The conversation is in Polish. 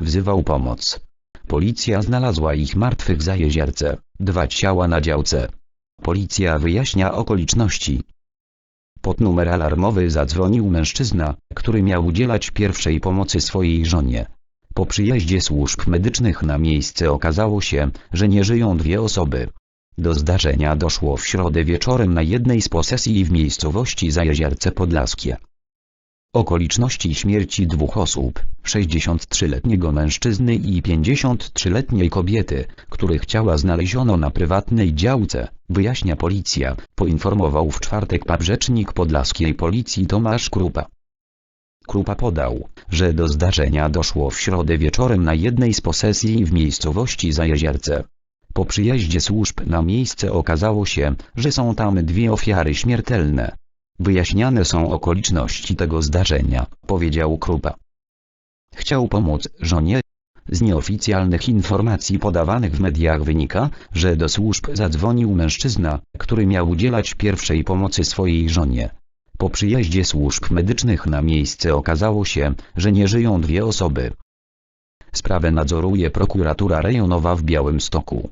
wzywał pomoc. Policja znalazła ich martwych za jeziorce, dwa ciała na działce. Policja wyjaśnia okoliczności. Pod numer alarmowy zadzwonił mężczyzna, który miał udzielać pierwszej pomocy swojej żonie. Po przyjeździe służb medycznych na miejsce okazało się, że nie żyją dwie osoby. Do zdarzenia doszło w środę wieczorem na jednej z posesji w miejscowości Zajeziorce Podlaskie. Okoliczności śmierci dwóch osób, 63-letniego mężczyzny i 53-letniej kobiety, których ciała znaleziono na prywatnej działce, wyjaśnia policja, poinformował w czwartek rzecznik podlaskiej policji Tomasz Krupa. Krupa podał, że do zdarzenia doszło w środę wieczorem na jednej z posesji w miejscowości Zajeziorce. Po przyjeździe służb na miejsce okazało się, że są tam dwie ofiary śmiertelne. Wyjaśniane są okoliczności tego zdarzenia, powiedział Krupa. Chciał pomóc żonie. Z nieoficjalnych informacji podawanych w mediach wynika, że do służb zadzwonił mężczyzna, który miał udzielać pierwszej pomocy swojej żonie. Po przyjeździe służb medycznych na miejsce okazało się, że nie żyją dwie osoby. Sprawę nadzoruje prokuratura rejonowa w Białymstoku.